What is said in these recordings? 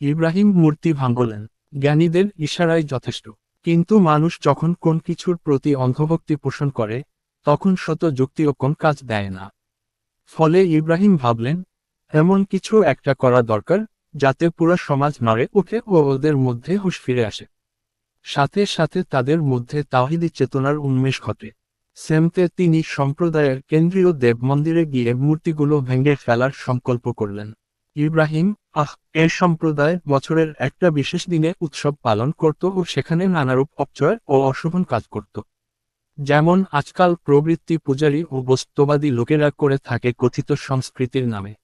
ইব্রাহিম মূর্তি ভাঙলেন। জ্ঞানীদের ইশারাই যথেষ্ট। কিন্তু মানুষ যখন কোন কিছুর প্রতি অন্ধভক্তি পোষণ করে, তখন শত যুক্তিও কোন কাজ দেয় না। ফলে ইব্রাহিম ভাবলেন, এমন কিছু একটা করা দরকার, যাতে পুরো সমাজ নড়ে ওঠে ও ওদের মধ্যে হুঁশ ফিরে আসে। সাথে সাথে তাদের মধ্যে তাহিদি চেতনার উন্মেষ ঘটে। সেমতে তিনি সম্প্রদায়ের কেন্দ্রীয় দেব মন্দিরে গিয়ে মূর্তিগুলো ভেঙে ফেলার সংকল্প করলেন। ইব্রাহিম, আহ এর সম্প্রদায় বছরের একটা বিশেষ দিনে উৎসব পালন করত ও সেখানে নানারূপ অপচয় ও অশোভন কাজ করত। যেমন আজকাল প্রবৃত্তি পূজারী ও বস্তুবাদী লোকেরা করে থাকে কথিত সংস্কৃতির নামে।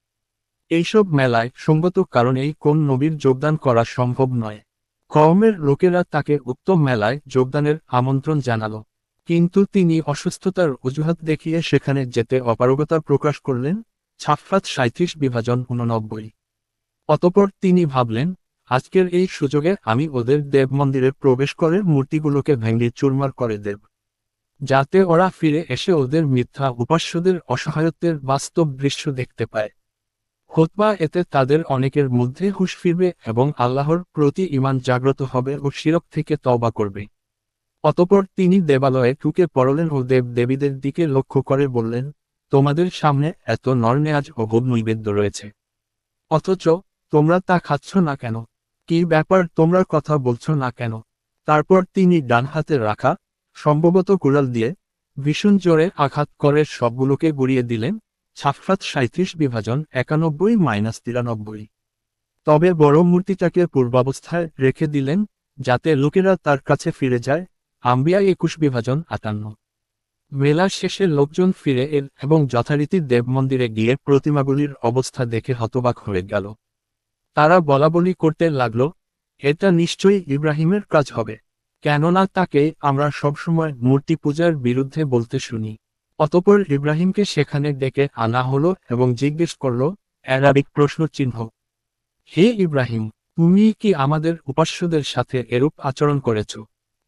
এইসব মেলায় সঙ্গত কারণেই কোন নবীর যোগদান করা সম্ভব নয়। কওমের লোকেরা তাকে উক্ত মেলায় যোগদানের আমন্ত্রণ জানালো। কিন্তু তিনি অসুস্থতার অজুহাত দেখিয়ে সেখানে যেতে অপারগতা প্রকাশ করলেন ছাফাত সাঁত্রিশ বিভাজন উননব্বই অতপর তিনি ভাবলেন, আজকের এই সুযোগে আমি ওদের দেব মন্দিরে প্রবেশ করে মূর্তিগুলোকে ভেঙে চুরমার করে দেব। যাতে ওরা ফিরে এসে ওদের মিথ্যা উপাস্যদের অসহায়ত্বের বাস্তব দৃশ্য দেখতে পায়। হোতবা এতে তাদের অনেকের মধ্যে হুশ ফিরবে এবং আল্লাহর প্রতি ইমান জাগ্রত হবে ও শিরক থেকে তওবা করবে। অতপর তিনি দেবালয়ে ঢুকে পড়লেন ও দেব দেবীদের দিকে লক্ষ্য করে বললেন তোমাদের সামনে এত নরনেয়াজ ও হোম নৈবেদ্য রয়েছে। অথচ, তোমরা তা খাচ্ছ না কেন? কি ব্যাপার তোমরা কথা বলছো না কেন? তারপর তিনি ডান হাতে রাখা, সম্ভবত কুড়াল দিয়ে, ভীষণ জোরে আঘাত করে সবগুলোকে গুড়িয়ে দিলেন ছাফরাত সাঁত্রিশ বিভাজন একানব্বই মাইনাস তিরানব্বই। তবে বড় মূর্তিটাকে পূর্বাবস্থায় রেখে দিলেন, যাতে লোকেরা তার কাছে ফিরে যায়, আম্বিয়া একুশ বিভাজন আটান্ন। মেলার শেষে লোকজন ফিরে এল এবং যথারীতি দেব মন্দিরে গিয়ে প্রতিমাগুলির অবস্থা দেখে হতবাক হয়ে গেল। তারা বলাবলি করতে লাগল, এটা নিশ্চয়ই ইব্রাহিমের কাজ হবে। কেননা তাকে আমরা সবসময় মূর্তি পূজার বিরুদ্ধে বলতে শুনি। অতপর ইব্রাহিমকে সেখানে ডেকে আনা হলো এবং জিজ্ঞেস করল, অ্যারাবিক প্রশ্ন চিহ্ন হে ইব্রাহিম, তুমি কি আমাদের উপাস্যদের সাথে এরূপ আচরণ করেছ?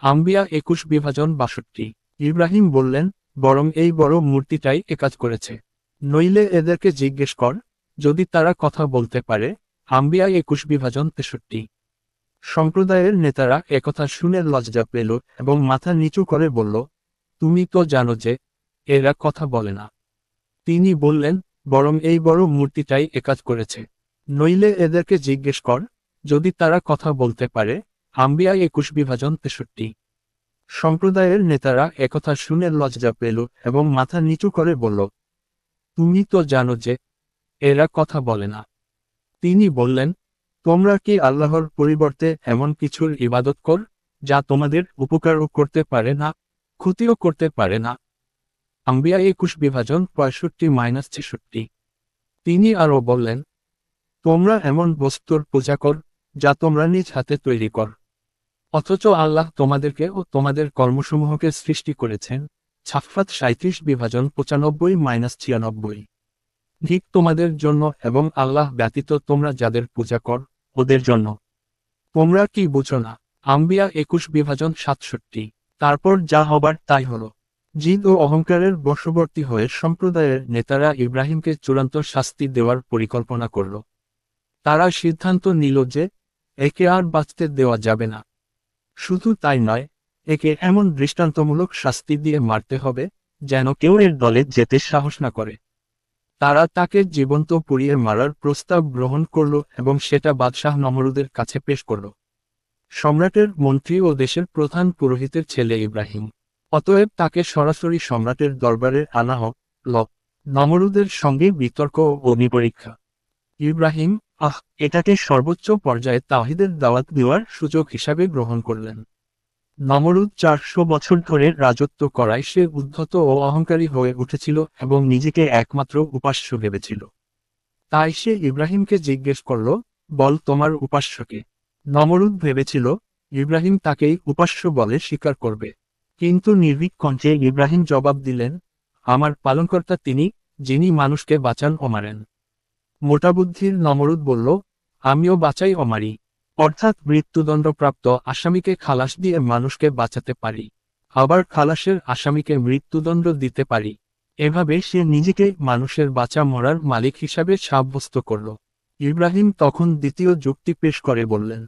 আম্বিয়া একুশ বিভাজন বাষট্টি। ইব্রাহিম বললেন, বরং এই বড় মূর্তিটাই একাজ করেছে। নইলে এদেরকে জিজ্ঞেস কর, যদি তারা কথা বলতে পারে, আম্বিয়া একুশ বিভাজন তেষট্টি। সম্প্রদায়ের নেতারা একথা শুনে লজ্জা পেল এবং মাথা নিচু করে বলল, তুমি তো জানো যে, এরা কথা বলে না। তিনি বললেন, বরং এই বড় মূর্তিটাই একাজ করেছে। নইলে এদেরকে জিজ্ঞেস কর, যদি তারা কথা বলতে পারে, আম্বিয়া একুশ বিভাজন তেষট্টি। সম্প্রদায়ের নেতারা একথা শুনে লজ্জা পেল এবং মাথা নিচু করে বলল, তুমি তো জানো যে, এরা কথা বলে না। তিনি বললেন, তোমরা কি আল্লাহর পরিবর্তে এমন কিছুর ইবাদত কর, যা তোমাদের উপকারও করতে পারে না, ক্ষতিও করতে পারে না? আম্বিয়া একুশ বিভাজন পঁয়ষট্টি মাইনাস ছেষট্টি। তিনি আরও বললেন, তোমরা এমন বস্তুর পূজা কর, যা তোমরা নিজ হাতে তৈরি কর। অথচ আল্লাহ তোমাদেরকে ও তোমাদের কর্মসমূহকে সৃষ্টি করেছেন। ছাফাত সাঁত্রিশ বিভাজন পঁচানব্বই মাইনাস ছিয়ানব্বই। ঠিক তোমাদের জন্য এবং আল্লাহ ব্যতীত তোমরা যাদের পূজা কর, ওদের জন্য। তোমরা কি বুঝো না, আম্বিয়া একুশ বিভাজন সাতষট্টি। তারপর যা হবার তাই হলো। জিদ ও অহংকারের বশবর্তী হয়ে সম্প্রদায়ের নেতারা ইব্রাহিমকে চূড়ান্ত শাস্তি দেওয়ার পরিকল্পনা করল। তারা সিদ্ধান্ত নিল যে, একে আর বাঁচতে দেওয়া যাবে না। শুধু তাই নয়, একে এমন দৃষ্টান্তমূলক শাস্তি দিয়ে মারতে হবে যেন কেউ এর দলে যেতে সাহস না করে। তারা তাকে জীবন্ত পুড়িয়ে মারার প্রস্তাব গ্রহণ করল এবং সেটা বাদশাহ নমরুদের কাছে পেশ করল। সম্রাটের মন্ত্রী ও দেশের প্রধান পুরোহিতের ছেলে ইব্রাহিম। অতএব তাকে সরাসরি সম্রাটের দরবারে আনা হোক। ল, নমরুদের সঙ্গে বিতর্ক ও অগ্নিপরীক্ষা। ইব্রাহিম আহ, এটাকে সর্বোচ্চ পর্যায়ে তাহিদের দাওয়াত দেওয়ার সুযোগ হিসাবে গ্রহণ করলেন। নমরুদ চারশো বছর ধরে রাজত্ব করায় সে উদ্ধত ও অহংকারী হয়ে উঠেছিল এবং নিজেকে একমাত্র উপাস্য ভেবেছিল। তাই সে ইব্রাহিমকে জিজ্ঞেস করল, বল তোমার উপাস্যকে। নমরুদ ভেবেছিল, ইব্রাহিম তাকেই উপাস্য বলে স্বীকার করবে। কিন্তু নির্ভীক কণ্ঠে ইব্রাহিম জবাব দিলেন, আমার পালনকর্তা তিনি, যিনি মানুষকে বাঁচান ও মারেন। মোটাবুদ্ধির নমরুদ বলল, আমিও বাঁচাই অমারি। মারি অর্থাৎ মৃত্যুদণ্ডপ্রাপ্ত আসামিকে খালাস দিয়ে মানুষকে বাঁচাতে পারি। আবার খালাসের আসামিকে মৃত্যুদণ্ড দিতে পারি। এভাবে সে নিজেকে মানুষের বাঁচা মরার মালিক হিসাবে সাব্যস্ত করল। ইব্রাহিম তখন দ্বিতীয় যুক্তি পেশ করে বললেন